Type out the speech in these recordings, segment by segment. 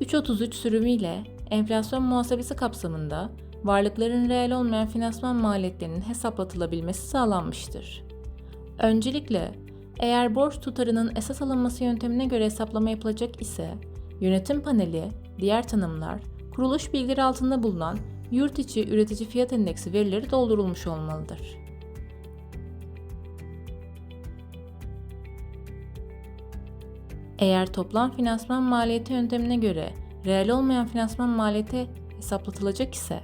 333 sürümüyle enflasyon muhasebesi kapsamında varlıkların reel olmayan finansman maliyetlerinin hesaplatılabilmesi sağlanmıştır. Öncelikle eğer borç tutarının esas alınması yöntemine göre hesaplama yapılacak ise yönetim paneli, diğer tanımlar, kuruluş bilgileri altında bulunan yurt içi üretici fiyat endeksi verileri doldurulmuş olmalıdır. Eğer toplam finansman maliyeti yöntemine göre reel olmayan finansman maliyeti hesaplatılacak ise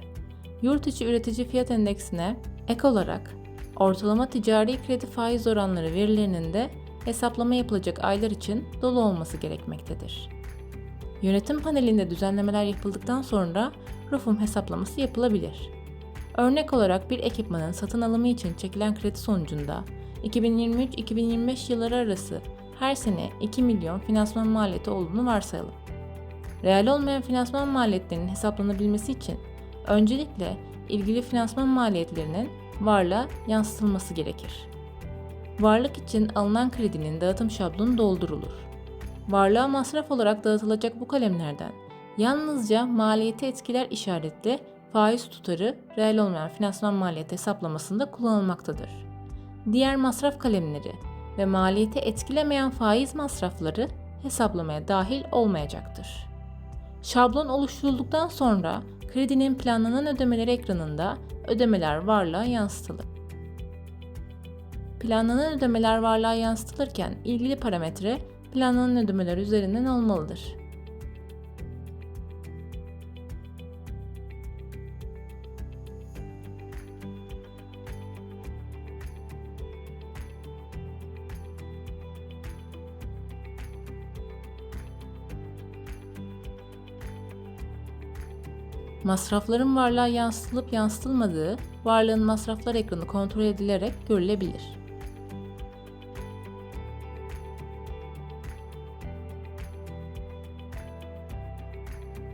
yurt içi üretici fiyat endeksine ek olarak ortalama ticari kredi faiz oranları verilerinin de hesaplama yapılacak aylar için dolu olması gerekmektedir. Yönetim panelinde düzenlemeler yapıldıktan sonra RUFUM hesaplaması yapılabilir. Örnek olarak bir ekipmanın satın alımı için çekilen kredi sonucunda 2023-2025 yılları arası her sene 2 milyon finansman maliyeti olduğunu varsayalım. Reel olmayan finansman maliyetlerinin hesaplanabilmesi için öncelikle ilgili finansman maliyetlerinin varlığa yansıtılması gerekir. Varlık için alınan kredinin dağıtım şablonu doldurulur. Varlığa masraf olarak dağıtılacak bu kalemlerden yalnızca maliyeti etkiler işaretli faiz tutarı reel olmayan finansman maliyeti hesaplamasında kullanılmaktadır. Diğer masraf kalemleri ve maliyeti etkilemeyen faiz masrafları hesaplamaya dahil olmayacaktır. Şablon oluşturulduktan sonra kredinin planlanan ödemeleri ekranında ödemeler varlığa yansıtılır. Planlanan ödemeler varlığa yansıtılırken ilgili parametre planlanan ödemeler üzerinden olmalıdır. Masrafların varlığa yansıtılıp yansıtılmadığı varlığın masraflar ekranı kontrol edilerek görülebilir.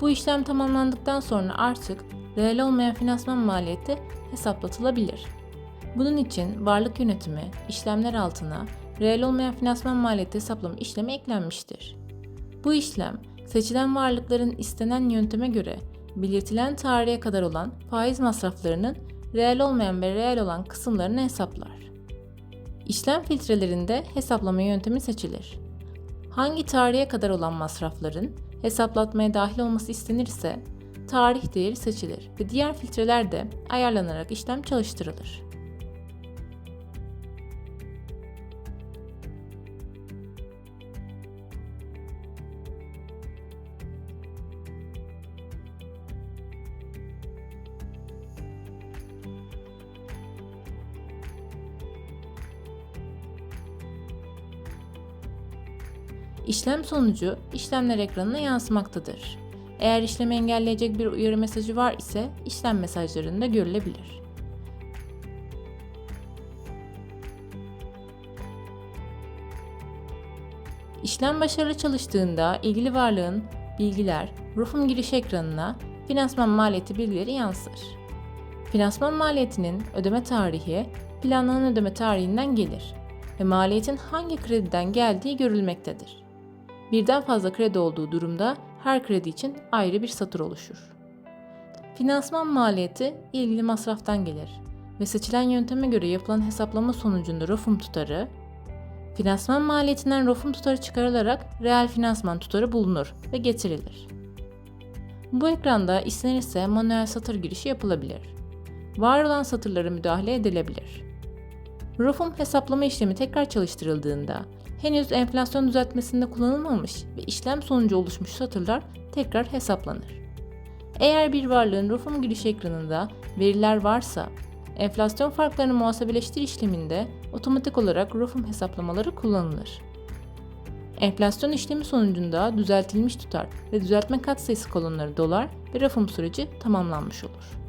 Bu işlem tamamlandıktan sonra artık reel olmayan finansman maliyeti hesaplatılabilir. Bunun için varlık yönetimi işlemler altına reel olmayan finansman maliyeti hesaplama işlemi eklenmiştir. Bu işlem seçilen varlıkların istenen yönteme göre belirtilen tarihe kadar olan faiz masraflarının reel olmayan ve reel olan kısımlarını hesaplar. İşlem filtrelerinde hesaplama yöntemi seçilir. Hangi tarihe kadar olan masrafların hesaplatmaya dahil olması istenirse tarih değeri seçilir ve diğer filtreler de ayarlanarak işlem çalıştırılır. İşlem sonucu işlemler ekranına yansımaktadır. Eğer işlemi engelleyecek bir uyarı mesajı var ise işlem mesajlarında görülebilir. İşlem başarılı çalıştığında ilgili varlığın bilgiler RUF'un giriş ekranına finansman maliyeti bilgileri yansır. Finansman maliyetinin ödeme tarihi planlanan ödeme tarihinden gelir ve maliyetin hangi krediden geldiği görülmektedir. Birden fazla kredi olduğu durumda her kredi için ayrı bir satır oluşur. Finansman maliyeti ilgili masraftan gelir ve seçilen yönteme göre yapılan hesaplama sonucunda ROFUM tutarı, finansman maliyetinden ROFUM tutarı çıkarılarak reel finansman tutarı bulunur ve getirilir. Bu ekranda istenirse manuel satır girişi yapılabilir. Var olan satırlara müdahale edilebilir. ROFUM hesaplama işlemi tekrar çalıştırıldığında henüz enflasyon düzeltmesinde kullanılmamış ve işlem sonucu oluşmuş satırlar tekrar hesaplanır. Eğer bir varlığın ROFUM giriş ekranında veriler varsa, enflasyon farklarını muhasebeleştir işleminde otomatik olarak ROFUM hesaplamaları kullanılır. Enflasyon işlemi sonucunda düzeltilmiş tutar ve düzeltme katsayısı kolonları dolar ve ROFUM süreci tamamlanmış olur.